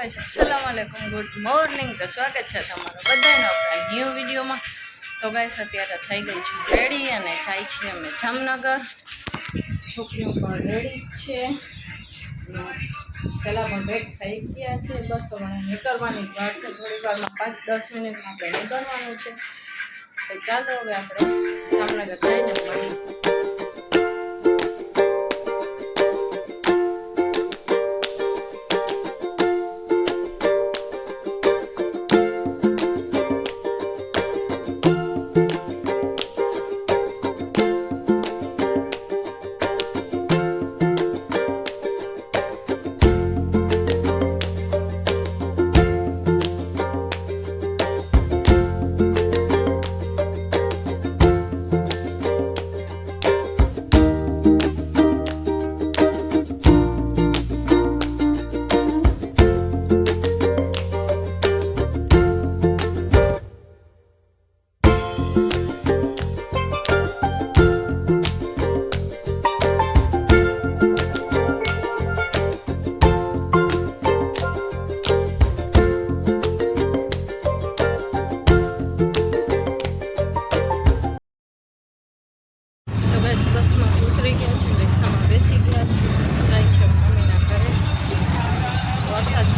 Guys અસલામ આલેકુમ good morning તો સ્વાગત છે તમારું બધાનું આપણા ન્યૂ વિડીયોમાં. તો ગાઈસ અત્યારે થઈ ગઈ છું રેડી અને જાય છીએ અમે જામનગર. છોકરીઓ પણ રેડી છે. પહેલાં પણ ભેટ થઈ ગયા છે. બસ હવે નીકળવાની વાર છે. થોડી વારમાં પાંચ દસ મિનિટમાં આપણે નીકળવાનું છે. તો ચાલો હવે આપણે જામનગર જઈને મળીએ.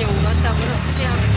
વરસાદ જેવું વાતાવરણ છે આમ. તો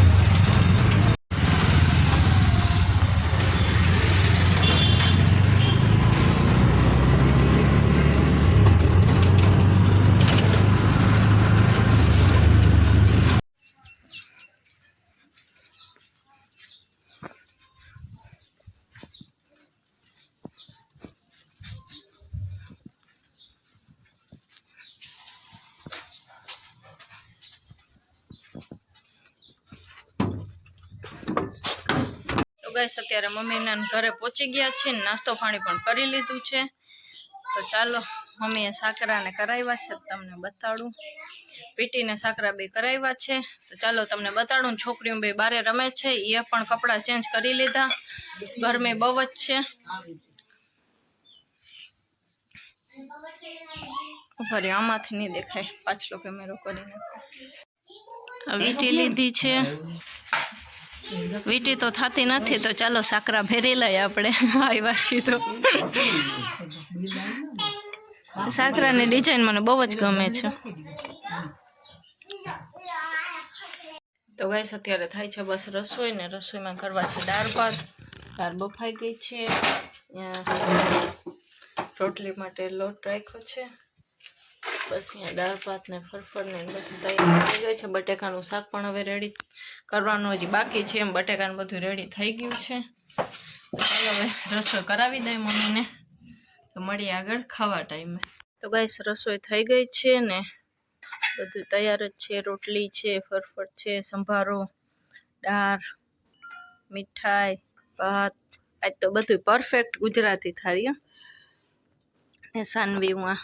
ગાઈસ, અત્યારે મમ્મીના ઘરે પહોંચી ગયા છે ને નાસ્તો પાણી પણ કરી લીધું છે. તો ચાલો, મમ્મીએ સાકરાને કરાવ્યા છે તમને બતાડું. પીટીને સાકરા બે કરાવ્યા છે. તો ચાલો, તમને બતાડું છોકરીઓ બે બારે રમે છે. એ પણ કપડાં ચેન્જ કરી લીધા. ગરમી બહુ જ છે. ફરી આમાંથી નહીં દેખાય. પાછલો કેમેરો કરીને વીંટી લીધી છે. વીંટી તો થતી નથી, તો ચાલો સાકરા ભેરી લઈએ આપણે. આવ્યા છીએ તો. સાકરાની ડિઝાઇન મને બહુ જ ગમે છે. તો ગાઈસ અત્યારે થાય છે બસ રસોઈ ને રસોઈમાં કરવા છે દાળ ભાત. દાળ બફાઈ ગઈ છે. રોટલી માટે લોટ રાખ્યો છે. બસ અહીંયા દાળ ભાત ને ફરફર ને બધું તૈયાર થઈ ગયું છે. બટેકાનું શાક પણ હવે રેડી કરવાનું હજી બાકી છે. એમ બટેકાનું બધું રેડી થઈ ગયું છે. ચાલો હવે રસોઈ કરાવી દઈએ મમ્મીને. તો મળીએ આગળ ખાવા ટાઈમે તો ગાઈસ રસોઈ થઈ ગઈ છે ને. બધું તૈયાર જ છે. રોટલી છે ફરફર છે, સંભારો, દાળ, મીઠાઈ, ભાત. આજ તો બધું પરફેક્ટ ગુજરાતી થાળી. ને સાનવીમાં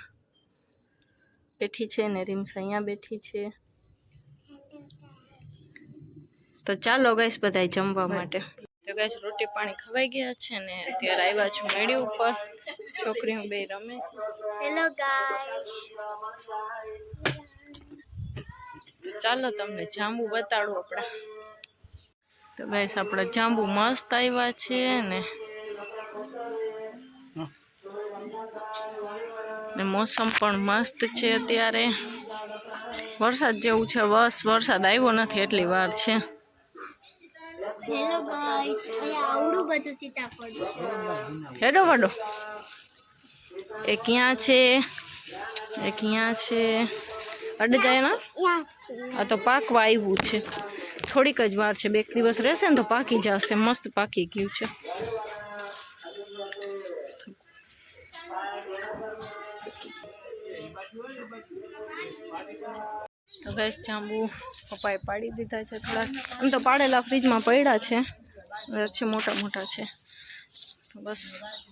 બેઠી છે ને રીમ્સ અહીંયા બેઠી છે. તો ચાલો ગઈશ બધા જમવા માટે. તો ગઈશ રોટી પાણી ખવાઈ ગયા છે ને અત્યારે આવ્યા છું મેળી ઉપર. છોકરીઓ બે રમે છે. હેલો ગાઈસ તો ચાલો તમને જાંબુ બતાડું આપણે. તો ગઈશ આપણે જાંબુ મસ્ત આવ્યા છે ને. ને મોસમ પણ મસ્ત છે અત્યારે. વરસાદ જેવું છે બસ વરસાદ આવ્યો નથી એટલી વાર છે. હેડો વડો. એ ક્યાં છે? એ ક્યાં છે? અડ જાય ના યા છે. આ તો પાકવા આવ્યું છે. થોડીક જ વાર છે બે દિવસ રહેશે ને તો પાકી જશે. મસ્ત પાકી ગયું છે. તો ગેસ જાંબુ પપ્પાએ પાડી દીધા છે થોડા. આમ તો પાડેલા ફ્રીજમાં પડ્યા છે. છે, મોટા મોટા છે. તો બસ,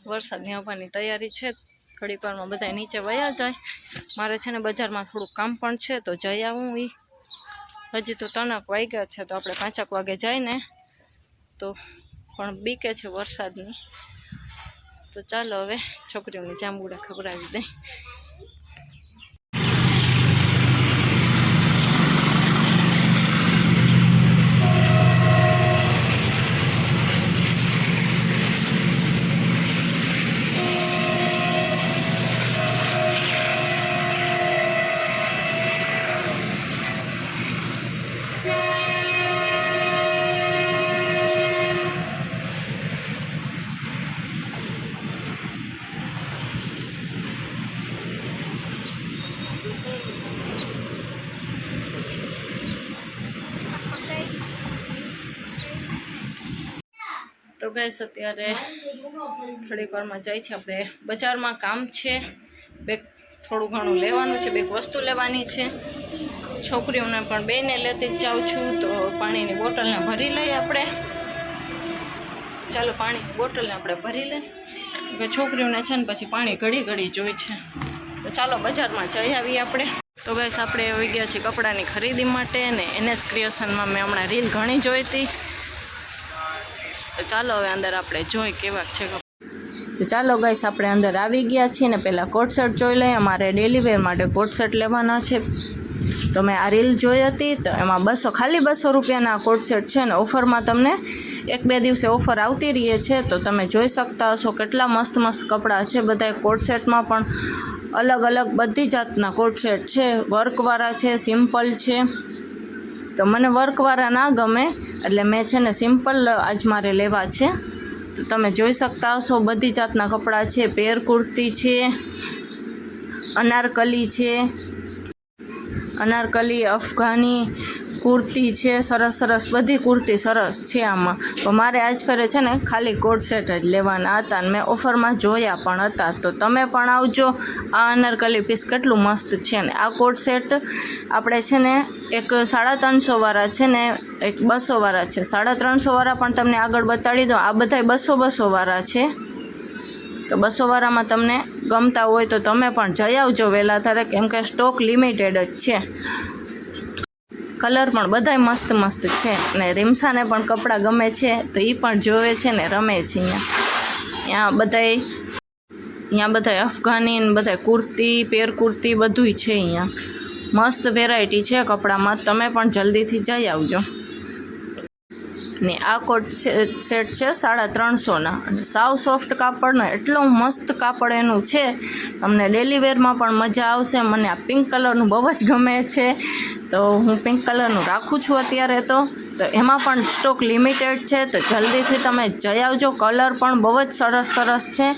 વરસાદની આવવાની તૈયારી છે. થોડીક વારમાં બધા નીચે વયા જાય. મારે છે ને બજારમાં થોડુંક કામ પણ છે, તો જઈ આવું એ હજી તો તણક વાગ્યા છે, તો આપણે પાંચક વાગે જાય ને તો પણ બીકે છે વરસાદની. તો ચાલો હવે છોકરીઓને જાંબુડા ખવડાવી દઈ તો ગઈશ અત્યારે થોડીક વારમાં જાય છે. આપણે બજારમાં કામ છે. બેગ થોડું ઘણું લેવાનું છે. બેગ વસ્તુ લેવાની છે. છોકરીઓને પણ બેને લેતી જાઉં છું. તો પાણીની બોટલને ભરી લઈએ આપણે. ચાલો પાણીની બોટલને આપણે ભરી લઈએ. છોકરીઓને છે ને પછી પાણી ઘડી ઘડી જોઈ છે. તો ચાલો બજારમાં જઈ આવીએ આપણે. તો બસ આપણે આવી ગયા છીએ કપડાની ખરીદી માટે ને એનએસ ક્રિએશનમાં મેં હમણાં રીલ ઘણી જોઈ હતી. તો ચાલો હવે અંદર આપણે જોઈ કેવા છે તો ચાલો ગાઈસ આપણે અંદર આવી ગયા છીએ ને પહેલાં કોટ શર્ટ જોઈ લઈએ. અમારે ડેલી વેર માટે કોટ શર્ટ લેવાના છે. તો મેં આ રીલ જોઈ હતી તો એમાં બસો, ખાલી બસો રૂપિયાના કોટ સેટ છે ને ઓફરમાં તમને એક બે દિવસે ઓફર આવતી રહીએ છે. તો તમે જોઈ શકતા હશો કેટલા મસ્ત મસ્ત કપડાં છે બધા કોટ સેટમાં પણ. અલગ અલગ બધી જાતના કોટ સેટ છે. વર્કવાળા છે સિમ્પલ છે. તો મને વર્કવાળા ના ગમે. એટલે મેં છે ને સિમ્પલ આજ મારે લેવા છે. તો તમે જોઈ શકતા હશો, બધી જાતના કપડાં છે, પેર કુર્તી છે, અનારકલી છે, અનારકલી, અફઘાની કુર્તી છે, સરસ સરસ, બધી કુર્તી સરસ છે આમાં. તો મારે આજ ફેરે છે ને ખાલી કોટ સેટ જ લેવાના હતા અને મેં ઓફરમાં જોયા પણ હતા. તો તમે પણ આવજો. આ અનારકલી પીસ કેટલું મસ્ત છે ને. આ કોટ સેટ આપણે છે ને એક સાડા ત્રણસોવાળા છે ને, એક બસોવાળા છે. સાડા ત્રણસોવાળા પણ તમને આગળ બતાડી દો આ બધાય બસો બસોવાળા છે. તો બસો વાળામાં તમને ગમતા હોય તો તમે પણ જઈ આવજો વહેલા. તારે કેમ કે સ્ટોક લિમિટેડ જ છે. કલર પણ બધાય મસ્ત મસ્ત છે. ને રીમસાને પણ કપડાં ગમે છે, તો એ પણ જોવે છે ને રમે છે અહીંયા. ત્યાં બધાય, અહીંયા બધાય અફઘાની ને બધાય કુર્તી, પેર કુર્તી બધુંય છે અહીંયા. મસ્ત વેરાયટી છે કપડામાં. તમે પણ જલ્દીથી જઈ આવજો. ને આ કોટ સેટ છે સાડા ત્રણસોના. અને સાવ સોફ્ટ કાપડનો, એટલો મસ્ત કાપડ એનું છે. તમને ડેલી વેરમાં પણ મજા આવશે. મને આ પિંક કલરનું બહુ જ ગમે છે. તો હું પિંક કલરનું રાખું છું અત્યારે તો. તો એમાં પણ સ્ટોક લિમિટેડ છે. તો જલ્દીથી તમે જઈ આવજો. કલર પણ બહુ જ સરસ સરસ છે.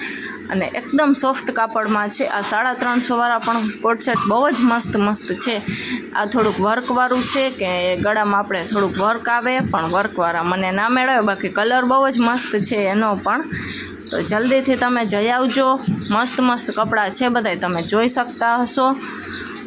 અને એકદમ સોફ્ટ કાપડમાં છે. આ સાડા ત્રણસોવાળા પણ કોટ સેટ બહુ જ મસ્ત મસ્ત છે. આ થોડુંક વર્કવાળું છે કે ગળામાં આપણે થોડુંક વર્ક આવે, પણ વર્કવાળા મને ના મેળવે. બાકી કલર બહુ જ મસ્ત છે એનો પણ. તો જલ્દીથી તમે જઈ આવજો. મસ્ત મસ્ત કપડાં છે બધાય. તમે જોઈ શકતા હશો.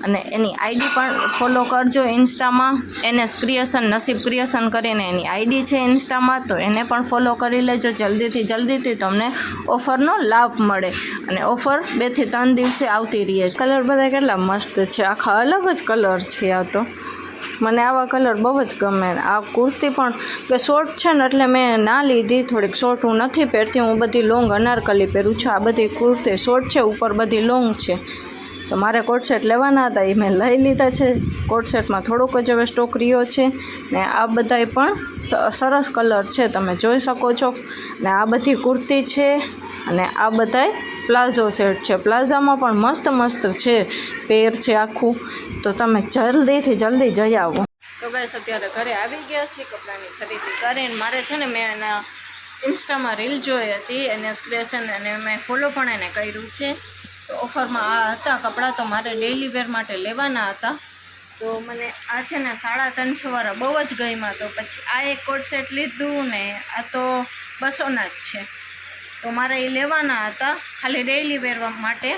અને એની આઈડી પણ ફોલો કરજો ઇન્સ્ટામાં. એનએસ ક્રિએશન નસીબ ક્રિએશન કરીને એની આઈડી છે ઇન્સ્ટામાં, તો એને પણ ફોલો કરી લેજો જલ્દીથી. જલ્દીથી તમને ઓફરનો લાભ મળે. અને ઓફર બેથી ત્રણ દિવસે આવતી રહે છે. કલર બધા કેટલા મસ્ત છે. આખા અલગ જ કલર છે આ તો. મને આવા કલર બહુ જ ગમે. આ કુર્તી પણ કે શોર્ટ છે ને એટલે મેં ના લીધી. થોડીક શોર્ટ હું નથી પહેરતી. હું બધી લોંગ અનારકલી પહેરું છું. આ બધી કુર્તી શોર્ટ છે, ઉપર બધી લોંગ છે. તો મારે કોટ સેટ લેવાના હતા, એ મેં લઈ લીધા છે. કોટ સેટમાં થોડોક જ હવે સ્ટોક રહ્યો છે ને આ બધાય પણ સરસ કલર છે, તમે જોઈ શકો છો. ને આ બધી કુર્તી છે અને આ બધાય પ્લાઝો સેટ છે. પ્લાઝામાં પણ મસ્ત મસ્ત છે પેર છે આખું. તો તમે જલ્દીથી જલ્દી જઈ આવો. તો ગાઈસ અત્યારે ઘરે આવી ગયા છે કપડાની ખરીદી કરીને. મારે છે ને, મેં એના ઇન્સ્ટામાં રીલ જોઈ હતી, એને ક્રિએશન અને મેં ફોલો પણ એને કર્યું છે. ઓફરમાં આ હતા, કપડાં તો મારે ડેઈલી વેર માટે લેવાના હતા. તો મને આ છે ને સાડા ત્રણસોવાળા બહુ જ ગયમાં તો પછી આ એક કોટ સેટ લીધું ને આ તો બસોના જ છે. તો મારે એ લેવાના હતા, ખાલી ડેઈલી વેરવા માટે.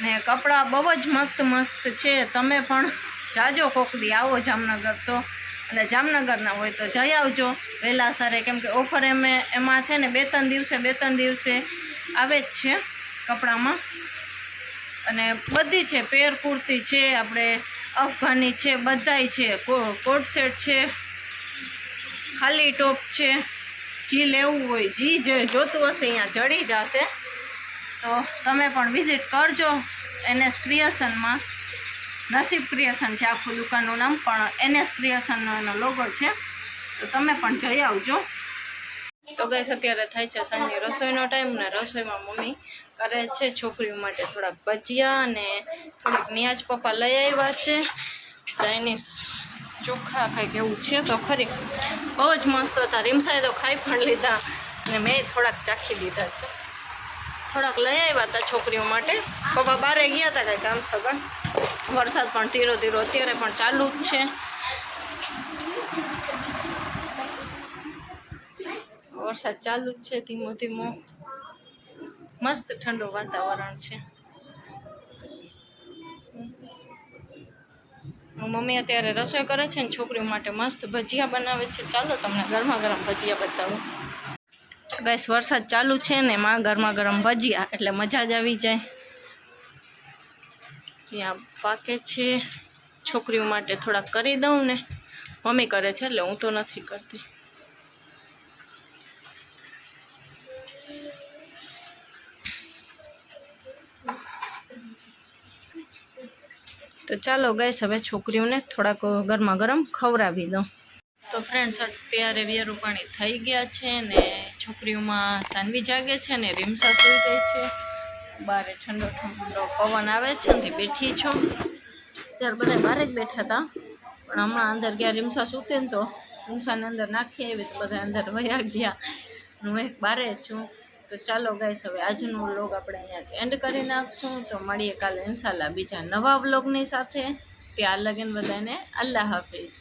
ને કપડાં બહુ જ મસ્ત મસ્ત છે. તમે પણ જાજો કોક દી આવો જામનગર તો. અને જામનગરના હોય તો જઈ આવજો. વહેલા સરે, કેમ કે ઓફર એમે, એમાં છે ને બે ત્રણ દિવસે, બે ત્રણ દિવસે આવે જ છે. કપડામાં. અને બધી છે, પેર કુર્તી છે, આપણે અફઘાની છે, બધાય છે. કોટ સેટ છે, ખાલી ટોપ છે. જી લેવું હોય, જી જે જોતું હશે, અહીંયા જડી જશે. તો તમે પણ વિઝિટ કરજો, એનએસ ક્રિએશનમાં. નસીબ ક્રિએશન છે આખું દુકાનનું નામ, પણ એનએસ ક્રિએશનનો એનો લોગો છે. તો તમે પણ જઈ આવજો. તો ગઈ અત્યારે થાય છે સાંજની રસોઈનો ટાઈમ ને રસોઈમાં મમ્મી કરે છે છોકરીઓ માટે થોડાક ભજીયા અને થોડીક નિયાજ પપ્પા લઈ આવ્યા છે. ચાઇનીઝ ચોખ્ખા કંઈક એવું છે તો ખરી. બહુ જ મસ્ત હતા. રીમસાએ તો ખાઈ પણ લીધા અને મેં થોડાક ચાખી લીધા છે. થોડાક લઈ આવ્યા હતા છોકરીઓ માટે. પપ્પા બારે ગયા હતા કાંઈ કામ સગન વરસાદ પણ ધીરો ધીરો અત્યારે પણ ચાલુ જ છે. વરસાદ ચાલુ જ છે, ધીમો ધીમો. મસ્ત ઠંડુ વાતાવરણ છે. મમ્મી અત્યારે રસોઈ કરે છે ને છોકરીઓ માટે મસ્ત ભજીયા બનાવે છે. ચાલો તમને ગરમા ગરમ ભજીયા બતાવું. ગેસ વરસાદ ચાલુ છે ને માં ગરમા ગરમ ભજીયા, એટલે મજા જ આવી જાય. ત્યાં પાકે છે. છોકરીઓ માટે થોડાક કરી દઉં ને. મમ્મી કરે છે, એટલે હું તો નથી કરતી. તો ચાલો ગઈશ હવે છોકરીઓને થોડાક ગરમા ગરમ ખવડાવી દઉં. તો ફ્રેન્ડ્સ અત્યારે પાણી થઈ ગયા છે ને છોકરીઓમાં સાનવી જાગે છે ને રીમસા સુઈ ગઈ છે. બારે ઠંડો ઠંડો પવન આવે છે ને બેઠી છો. ત્યારે બધા બહાર જ બેઠા હતા. પણ હમણાં અંદર ગયા રીમસા સૂતે ને તો રીમસાને અંદર નાખી આવી તો બધા અંદર વયા ગયા. હું એક બારે છું. તો ચાલો ગાઈસ હવે આજનો વ્લોગ આપણે અહીંયા એન્ડ કરી નાખશું. તો મળીએ કાલે ઇન્શાલ્લાહ બીજા નવા વ્લોગની સાથે. ત્યાં લગન બધાને અલ્લાહ હાફિઝ.